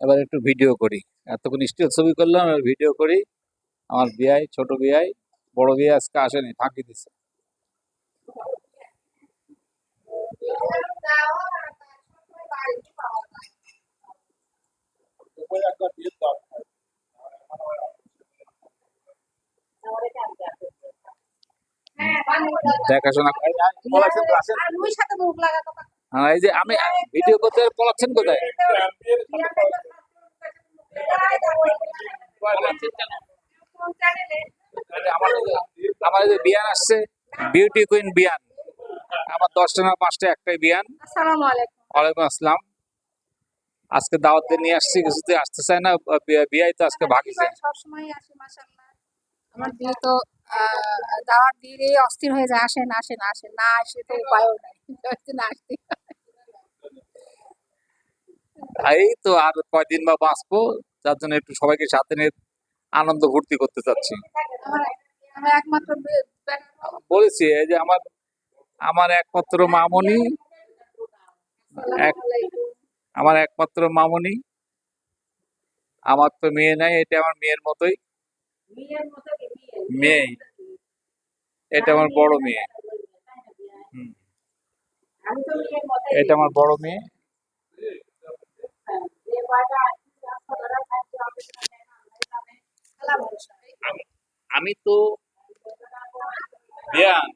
এবার একটু ভিডিও করি। এতক্ষণ স্টিল ছবি করলাম এবার ভিডিও করি। আমার বিয়াই ছোট বিয়াই বড় বিয়ে আজকে আসেনি ফাঁকি দিছে। দেখাশোনা হ্যাঁ, এই যে আমি ভিডিও করতে পলাচ্ছেন কোথায় পলাচ্ছেন কেন? এই যে আমার যে- বিয়ান আসছে বিউটি কুইন বিয়ান। আমার দশটা না পাঁচটা একটাই বিয়ান। ওয়ালাইকুম আসসালাম। আজকে দাওয়াত দিয়ে নিয়ে আসছি কিছুতে আসতে চায় না বিয়াই তো আজকে ভাগিছে সবসময় আসে মাশাআল্লাহ। আমার বিয়ে তো দাওয়াত দিয়ে অস্থির হয়ে যায় আসেন আসেন আসেন না আসে তো উপায়ও নাই। না আসতে। তো আর কয়দিন বা বাঁচবো যার জন্য একটু সবাইকে সাথে নিয়ে আনন্দ ফুর্তি করতে চাচ্ছি। বলেছি এই যে আমার আমার একমাত্র মামনি আমার একমাত্র মামনি আমার তো মেয়ে নাই এটা আমার মেয়ের মতোই। মেয়ে এটা আমার বড় মেয়ে। হুম। এটা আমার বড় মেয়ে। আমি- আমি তো বিয়ান